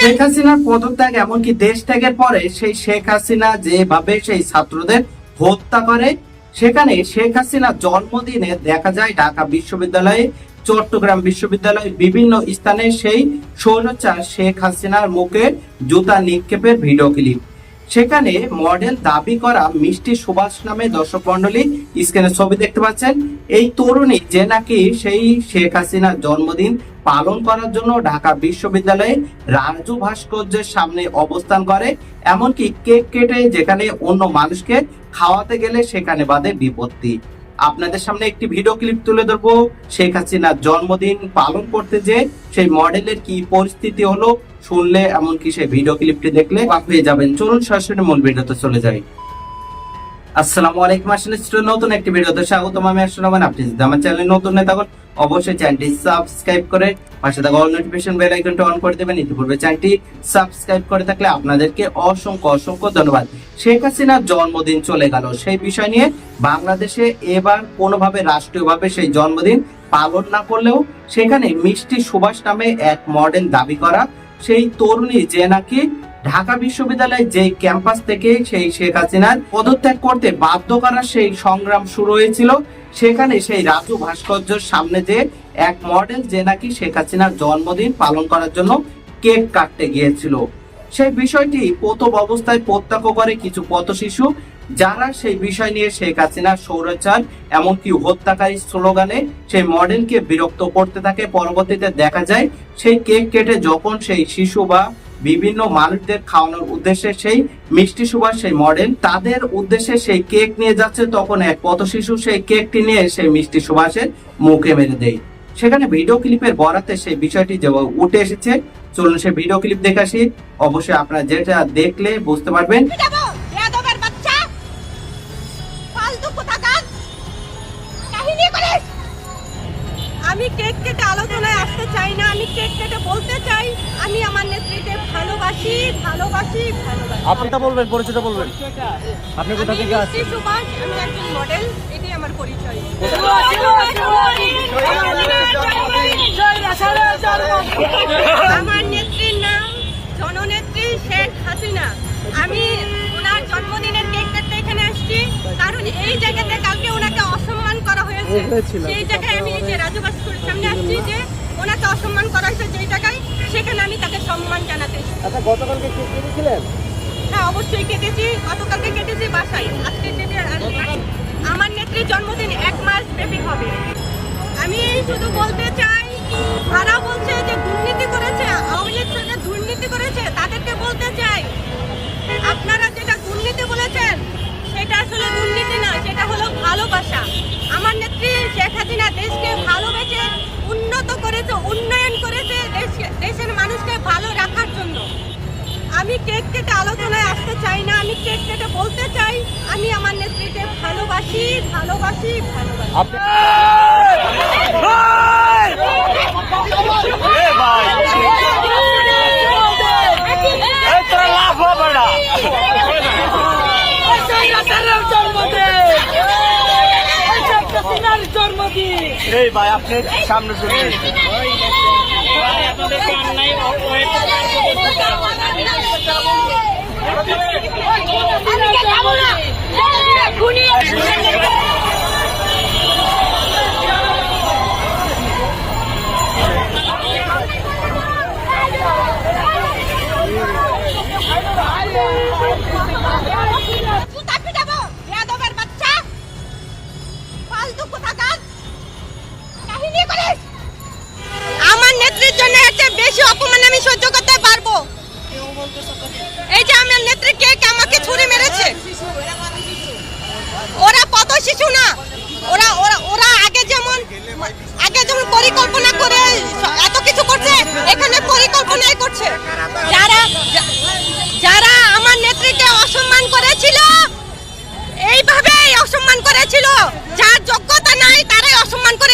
শেখ হাসিনার পদত্যাগ এমনকি দেশ ত্যাগের পরে সেই শেখ হাসিনা যেভাবে সেই ছাত্রদের হত্যা করে, সেখানে শেখ হাসিনা জন্মদিনে দেখা যায় ঢাকা বিশ্ববিদ্যালয়ে, চট্টগ্রাম বিশ্ববিদ্যালয়ে বিভিন্ন স্থানে সেই সৌরচার শেখ হাসিনার মুখে জুতা নিক্ষেপের ভিডিও ক্লিপ। সেখানে মডেল দাবি করা মিষ্টি সুভাষ নামে দর্শক মন্ডলী স্ক্রিনে ছবি দেখতে পাচ্ছেন। এই তরুণী যে নাকি সেই শেখ হাসিনার জন্মদিন পালন করার জন্য ঢাকা বিশ্ববিদ্যালয়ে রাজু ভাস্কর্যের সামনে অবস্থান করে, এমনকি কেক কেটে যেখানে অন্য মানুষকে খাওয়াতে গেলে সেখানে বাদে বিপত্তি। আপনাদের সামনে একটি ভিডিও ক্লিপ তুলে ধরবো। শেখ হাসিনার জন্মদিন পালন করতে যে সেই মডেলের কি পরিস্থিতি হলো শুনলে এমনকি সেই ভিডিও ক্লিপটি দেখলে অবাক হয়ে যাবেন। চলুন সরাসরি মূল ভিডিওতে চলে যাই। আসসালামু আলাইকুম, আসলে নতুন একটি ভিডিওতে স্বাগতম। আমি আপনি যদি আমার নতুন অবশ্যই চ্যানেলটি সাবস্ক্রাইব করে পাশে থাকা অল নোটিফিকেশন বেল অন করে দেবেন। ইতিপূর্বে চ্যানেলটি সাবস্ক্রাইব করে থাকলে আপনাদেরকে অসংখ্য অসংখ্য ধন্যবাদ। শেখ হাসিনার জন্মদিন চলে গেল। সেই বিষয় নিয়ে বাংলাদেশে এবার কোনোভাবে, রাষ্ট্রীয়ভাবে সেই জন্মদিন পালন না করলেও সেখানে মিষ্টি সুভাষ নামে এক মডেল দাবি করা সেই তরুণী যে নাকি ঢাকা বিশ্ববিদ্যালয় যে ক্যাম্পাস থেকে সেই শেখ হাসিনার পদত্যাগ করতে বাধ্য করার সেই সংগ্রাম শুরু হয়েছিল, সেখানে সেই রাজু ভাস্কর্যের সামনে যে এক মডেল যে নাকি শেখ হাসিনার জন্মদিন পালন করার জন্য কেক কাটতে গিয়েছিল। সেই বিষয়টি প্রথম অবস্থায় প্রত্যক্ষ করে কিছু পথ শিশু যারা সেই বিষয় নিয়ে শেখ হাসিনা সৌরচার এমনকি হত্যাকারী স্লোগানে সেই মডেলকে বিরক্ত করতে থাকে, পরবর্তীতে দেখা যায় সেই কেক কেটে যখন সেই শিশু বা বিভিন্ন মানুষদের খাওয়ানোর উদ্দেশ্যে সেই মিষ্টি সুভাষ সেই মডেল তাদের উদ্দেশ্যে সেই কেক নিয়ে যাচ্ছে, তখন এক পথ শিশু সেই কেকটি নিয়ে সেই মিষ্টি সুভাষের মুখে মেরে দেয়। সেখানে ভিডিও ক্লিপের বরাতে সেই বিষয়টি যে উঠে এসেছে। চলুন সেই ভিডিও ক্লিপ দেখে অবশ্যই আপনারা যেটা দেখলে বুঝতে পারবেন। আমি কেক কেটে আলোচনায় আসতে চাই না আমি কেক কেটে বলতে চাই আমি আমার নেত্রীকে ভালোবাসি ভালোবাসি ভালোবাসি। আপনারটা বলবেন পরিচয়টা বলবেন। আপনি কোথা থেকে আসছেন? সুভাষ আমি একজন মডেল এটাই আমার পরিচয়। আমার নেত্রীর নাম জননেত্রী শেখ হাসিনা। আমি সেই জায়গায় আমি এই যে রাজু ভাস্করের সামনে আসছি যে ওনাকে অসম্মান করা হয়েছে যেই জায়গায় সেখানে আমি তাকে সম্মান জানাতে আচ্ছা গতকালকে কেক কেটেছিলেন? হ্যাঁ অবশ্যই কেটেছি। গতকালকে কেটেছি বাসায়। আজকে কেটে আমার নেত্রীর জন্মদিন এক মাস ব্যাপী হবে। আমি শুধু বলতে চাই যারা বলছে যে দুর্নীতি করেছে আমি কেক কেটে আলোচনায় আসতে চাই না আমি কেক কেটে বলতে চাই আমি আমার নেত্রীকে ভালোবাসি ভালোবাসি ভালোবাসি। আপনি এই ভাই আপনি সামনে চলে এসেছেন।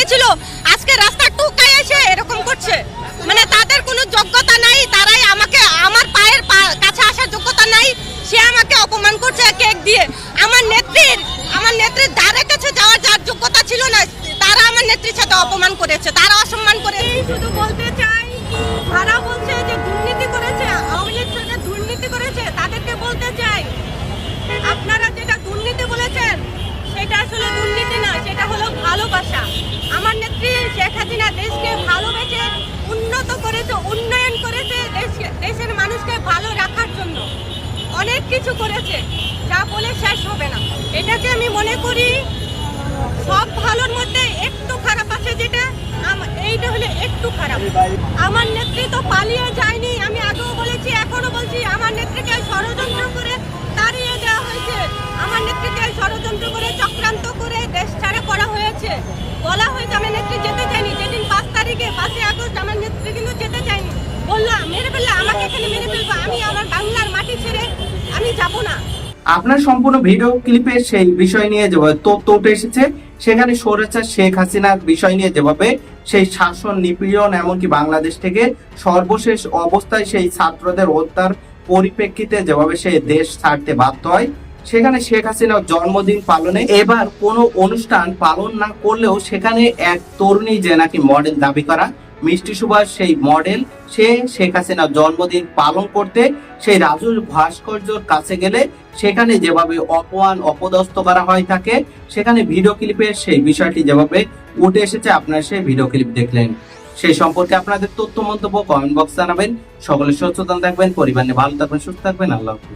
করেছিল আজকে রাস্তা টুকাই এসে এরকম করছে। মানে তাদের কোনো যোগ্যতা নাই, তারাই আমাকে আমার পায়ের কাছে আসার যোগ্যতা নাই, সে আমাকে অপমান করছে কেক দিয়ে। আমার নেত্রীর আমার নেত্রীর ধারে কাছে যাওয়ার যার যোগ্যতা ছিল না, তারা আমার নেত্রীর সাথে অপমান করেছে, তারা অসম্মান করে শুধু বলতে চাই, তারা বলছে যে হাসিনা দেশকে ভালোবেসে উন্নত করেছে, উন্নয়ন করেছে দেশের মানুষকে ভালো রাখার জন্য। অনেক কিছু করেছে, যা বলে শেষ হবে না। এটাকে আমি মনে করি, সব ভালোর মধ্যে একটু খারাপ আছে যেটা এইটা হলে একটু খারাপ। আমার নেত্রী তো পালিয়ে যায়নি, আমি আগেও বলেছি এখনও বলছি, আমার নেত্রীকে ষড়যন্ত্র করে তাড়িয়ে দেওয়া হয়েছে। আমার নেত্রীকে ষড়যন্ত্র করে চক্রান্ত করে দেশ ছাড়া করা হয়েছে। বলা হয়েছে আমার নেত্রী যেতে আমার যেতে চায়নি। বললাম মেরে ফেললে, আমাকে এখানে মেরে ফেলব, আমি আমার বাংলার মাটি ছেড়ে আমি যাব না। আপনার সম্পূর্ণ ভিডিও ক্লিপে সেই বিষয় নিয়ে যে তথ্য উঠে এসেছে, সেখানে স্বৈরাচার শেখ হাসিনার বিষয় নিয়ে যেভাবে সেই শাসন নিপীড়ন, এমনকি বাংলাদেশ থেকে সর্বশেষ অবস্থায় সেই ছাত্রদের হত্যার পরিপ্রেক্ষিতে যেভাবে সেই দেশ ছাড়তে বাধ্য হয় সেখানে শেখ হাসিনার জন্মদিন পালনে এবার কোনো অনুষ্ঠান পালন না করলেও সেখানে এক তরুণী যে নাকি মডেল দাবি করা, মিষ্টি সুভাষ সেই মডেল সে শেখ হাসিনার জন্মদিন পালন করতে সেই রাজু ভাস্কর্যর কাছে গেলে সেখানে যেভাবে অপমান, অপদস্থ করা হয় তাকে, সেখানে ভিডিও ক্লিপে সেই বিষয়টি যেভাবে উঠে এসেছে, আপনারা সেই ভিডিও ক্লিপ দেখলেন। সেই সম্পর্কে আপনাদের তথ্য মন্তব্য কমেন্ট বক্স জানাবেন। সকলে সচেতন থাকবেন, পরিবার নিয়ে ভালো থাকবেন, সুস্থ থাকবেন। আল্লাহ হাফিজ।